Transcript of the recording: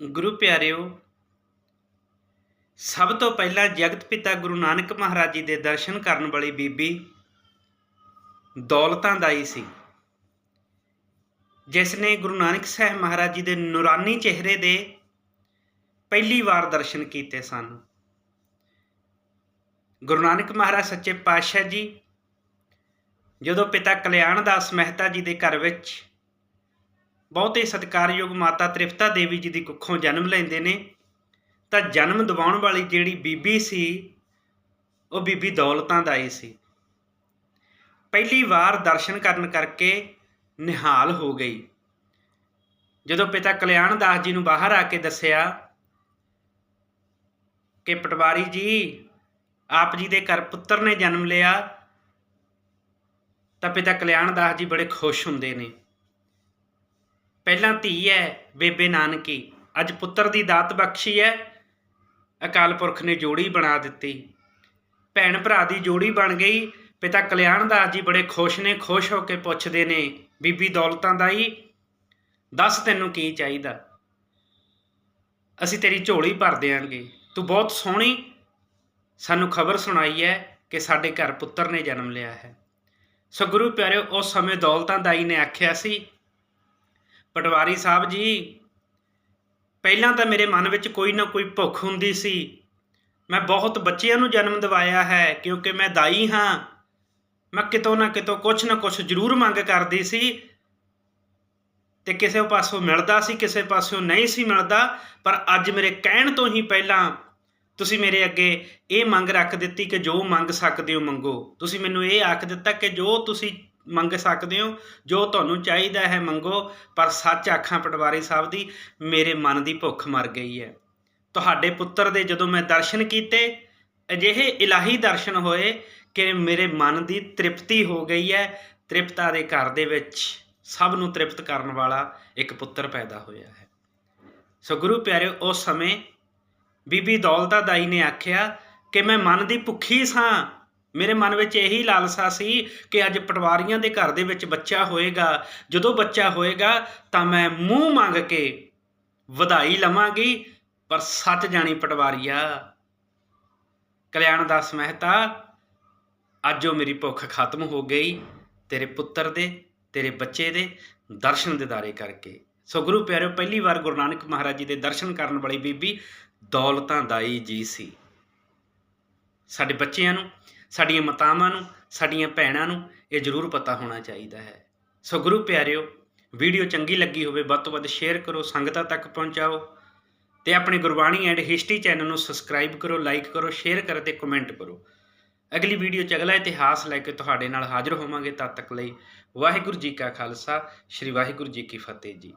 ਗੁਰੂ ਪਿਆਰਿਓ, ਸਭ ਤੋਂ ਪਹਿਲਾਂ ਜਗਤ ਪਿਤਾ ਗੁਰੂ ਨਾਨਕ ਮਹਾਰਾਜ ਜੀ ਦੇ ਦਰਸ਼ਨ ਕਰਨ ਵਾਲੀ ਬੀਬੀ ਦੌਲਤਾਂ ਦਾਈ ਸੀ। ਜਿਸ ਨੇ ਗੁਰੂ ਨਾਨਕ ਸਾਹਿਬ ਮਹਾਰਾਜ ਜੀ ਦੇ ਨੂਰਾਨੀ ਚਿਹਰੇ ਦੇ ਪਹਿਲੀ ਵਾਰ ਦਰਸ਼ਨ ਕੀਤੇ ਸਨ। ਗੁਰੂ ਨਾਨਕ ਮਹਾਰਾਜ ਸੱਚੇ ਪਾਤਸ਼ਾਹ ਜੀ, ਜਦੋਂ ਪਿਤਾ ਕਲਿਆਣ ਦਾਸ ਮਹਿਤਾ ਜੀ ਦੇ ਘਰ ਵਿੱਚ ਬਹੁਤੇ ਸਤਿਕਾਰਯੋਗ ਮਾਤਾ ਤ੍ਰਿਪਤਾ ਦੇਵੀ ਜੀ ਦੀ ਕੁੱਖੋਂ ਜਨਮ ਲੈਂਦੇ ਨੇ। ਤਾਂ ਜਨਮ ਦਿਵਾਉਣ ਵਾਲੀ ਜਿਹੜੀ ਬੀਬੀ ਸੀ, ਉਹ ਬੀਬੀ ਦੌਲਤਾਂ ਦਾਈ ਸੀ। ਪਹਿਲੀ ਵਾਰ ਦਰਸ਼ਨ ਕਰਨ ਕਰਕੇ ਨਿਹਾਲ ਹੋ ਗਈ। ਜਦੋਂ ਪਿਤਾ ਕਲਿਆਣ ਦਾਸ ਜੀ ਨੂੰ ਬਾਹਰ ਆ ਕੇ ਦੱਸਿਆ ਕਿ ਪਟਵਾਰੀ ਜੀ, ਆਪ ਜੀ ਦੇ ਘਰ ਪੁੱਤਰ ਨੇ ਜਨਮ ਲਿਆ, ਤਾਂ ਪਿਤਾ ਕਲਿਆਣ ਦਾਸ ਜੀ ਬੜੇ ਖੁਸ਼ ਹੁੰਦੇ ਨੇ। ਪਹਿਲਾਂ ਧੀ ਹੈ ਬੇਬੇ ਨਾਨਕੀ, ਅੱਜ ਪੁੱਤਰ ਦੀ ਦਾਤ ਬਖਸ਼ੀ ਹੈ। ਅਕਾਲ ਪੁਰਖ ਨੇ ਜੋੜੀ ਬਣਾ ਦਿੱਤੀ। ਭੈਣ ਭਰਾ ਦੀ ਜੋੜੀ ਬਣ ਗਈ। ਪਿਤਾ ਕਲਿਆਣ ਦਾਸ ਜੀ ਬੜੇ ਖੁਸ਼ ਨੇ, ਖੁਸ਼ ਹੋ ਕੇ ਪੁੱਛਦੇ ਨੇ, ਬੀਬੀ ਦੌਲਤਾਂ ਦਾਈ ਦੱਸ ਤੈਨੂੰ ਕੀ ਚਾਹੀਦਾ? ਅਸੀਂ ਤੇਰੀ ਝੋਲੀ ਭਰ ਦਿਆਂਗੇ। ਤੂੰ ਬਹੁਤ ਸੋਹਣੀ ਸਾਨੂੰ ਖਬਰ ਸੁਣਾਈ ਹੈ ਕਿ ਸਾਡੇ ਘਰ ਪੁੱਤਰ ਨੇ ਜਨਮ ਲਿਆ ਹੈ। ਸੋ ਗੁਰੂ ਪਿਆਰਿਓ, ਉਸ ਸਮੇਂ ਦੌਲਤਾਂ ਦਾਈ ਨੇ ਆਖਿਆ ਸੀ ਪਟਵਾਰੀ ਸਾਹਿਬ ਜੀ, ਪਹਿਲਾਂ ਤਾਂ ਮੇਰੇ ਮਨ ਵਿੱਚ ਕੋਈ ਨਾ ਕੋਈ ਭੁੱਖ ਹੁੰਦੀ ਸੀ। ਮੈਂ ਬਹੁਤ ਬੱਚਿਆਂ ਨੂੰ ਜਨਮ ਦਿਵਾਇਆ ਹੈ, ਕਿਉਂਕਿ ਮੈਂ ਦਾਈ ਹਾਂ। ਮੈਂ ਕਿਤੋਂ ਨਾ ਕਿਤੋਂ ਕੁਛ ਨਾ ਕੁਛ ਜ਼ਰੂਰ ਮੰਗ ਕਰਦੀ ਸੀ ਤੇ ਕਿਸੇ ਪਾਸੋਂ ਮਿਲਦਾ ਸੀ, ਕਿਸੇ ਪਾਸੋਂ ਨਹੀਂ ਸੀ ਮਿਲਦਾ। ਪਰ ਅੱਜ ਮੇਰੇ ਕਹਿਣ ਤੋਂ ਹੀ ਪਹਿਲਾਂ ਤੁਸੀਂ ਮੇਰੇ ਅੱਗੇ ਇਹ ਮੰਗ ਰੱਖ ਦਿੱਤੀ ਕਿ ਜੋ ਮੰਗ ਸਕਦੇ ਹੋ ਮੰਗੋ। ਤੁਸੀਂ ਮੈਨੂੰ ਇਹ ਆਖ ਦਿੱਤਾ ਕਿ ਜੋ ਤੁਸੀਂ ਮੰਗ ਸਕਦੇ ਹੋ? ਜੋ ਤੁਹਾਨੂੰ ਚਾਹੀਦਾ ਹੈ ਮੰਗੋ, ਪਰ ਸੱਚ ਆਖਾਂ ਪਟਵਾਰੀ ਸਾਹਿਬ ਦੀ, ਮੇਰੇ ਮਨ ਦੀ ਭੁੱਖ ਮਰ ਗਈ ਹੈ। ਤੁਹਾਡੇ ਪੁੱਤਰ ਦੇ ਜਦੋਂ ਮੈਂ ਦਰਸ਼ਨ ਕੀਤੇ, ਅਜਿਹੇ ਇਲਾਹੀ ਦਰਸ਼ਨ ਹੋਏ ਕਿ ਮੇਰੇ ਮਨ ਦੀ ਤ੍ਰਿਪਤੀ ਹੋ ਗਈ ਹੈ। ਤ੍ਰਿਪਤਾ ਦੇ ਘਰ ਦੇ ਵਿੱਚ ਸਭ ਨੂੰ ਤ੍ਰਿਪਤ ਕਰਨ ਵਾਲਾ ਇੱਕ ਪੁੱਤਰ ਪੈਦਾ ਹੋਇਆ ਹੈ। ਸੋ ਗੁਰੂ ਪਿਆਰੇ ਉਸ ਸਮੇਂ ਬੀਬੀ ਦੌਲਤਾ ਦਾਈ ਨੇ ਆਖਿਆ ਕਿ ਮੈਂ ਮਨ ਦੀ ਭੁੱਖੀ ਸਾਂ। ਮੇਰੇ ਮਨ ਵਿੱਚ ਇਹੀ ਲਾਲਸਾ ਸੀ ਕਿ ਅੱਜ ਪਟਵਾਰੀਆਂ ਦੇ ਘਰ ਦੇ ਵਿੱਚ ਬੱਚਾ ਹੋਏਗਾ। ਜਦੋਂ ਬੱਚਾ ਹੋਏਗਾ ਤਾਂ ਮੈਂ ਮੂੰਹ ਮੰਗ ਕੇ ਵਧਾਈ ਲਵਾਂਗੀ, ਪਰ ਸੱਚ ਜਾਣੀ ਪਟਵਾਰੀਆ, ਕਲਿਆਣ ਦਾਸ ਮਹਿਤਾ, ਅੱਜ ਉਹ ਮੇਰੀ ਭੁੱਖ ਖਤਮ ਹੋ ਗਈ, ਤੇਰੇ ਪੁੱਤਰ ਦੇ, ਤੇਰੇ ਬੱਚੇ ਦੇ ਦਰਸ਼ਨ ਦਿਦਾਰੇ ਕਰਕੇ। ਸੋ ਗੁਰੂ ਪਿਆਰਿਓ, ਪਹਿਲੀ ਵਾਰ ਗੁਰੂ ਨਾਨਕ ਮਹਾਰਾਜ ਜੀ ਦੇ ਦਰਸ਼ਨ ਕਰਨ ਵਾਲੀ ਬੀਬੀ ਦੌਲਤਾਂ ਦਾਈ ਜੀ ਸੀ। ਸਾਡੇ ਬੱਚਿਆਂ ਨੂੰ ਸਾਡੀਆਂ ਮਾਤਾਵਾਂ ਨੂੰ, ਸਾਡੀਆਂ ਭੈਣਾਂ ਨੂੰ ਇਹ ਜ਼ਰੂਰ ਪਤਾ ਹੋਣਾ ਚਾਹੀਦਾ ਹੈ। ਸੋ ਗੁਰੂ ਪਿਆਰਿਓ, ਵੀਡੀਓ ਚੰਗੀ ਲੱਗੀ ਹੋਵੇ, ਵੱਧ ਤੋਂ ਵੱਧ ਸ਼ੇਅਰ ਕਰੋ, ਸੰਗਤਾਂ ਤੱਕ ਪਹੁੰਚਾਓ ਤੇ ਆਪਣੇ ਗੁਰਬਾਣੀ ਐਂਡ ਹਿਸਟਰੀ ਚੈਨਲ ਨੂੰ ਸਬਸਕ੍ਰਾਈਬ ਕਰੋ ਲਾਈਕ ਕਰੋ ਸ਼ੇਅਰ ਕਰੋ ਤੇ ਕਮੈਂਟ ਕਰੋ। ਅਗਲੀ ਵੀਡੀਓ ਚ ਅਗਲਾ ਇਤਿਹਾਸ ਲੈ ਕੇ ਤੁਹਾਡੇ ਨਾਲ ਹਾਜ਼ਰ ਹੋਵਾਂਗੇ। ਤਦ ਤੱਕ ਲਈ ਵਾਹਿਗੁਰੂ ਜੀ ਕਾ ਖਾਲਸਾ, ਸ੍ਰੀ ਵਾਹਿਗੁਰੂ ਜੀ ਕੀ ਫਤਿਹ ਜੀ।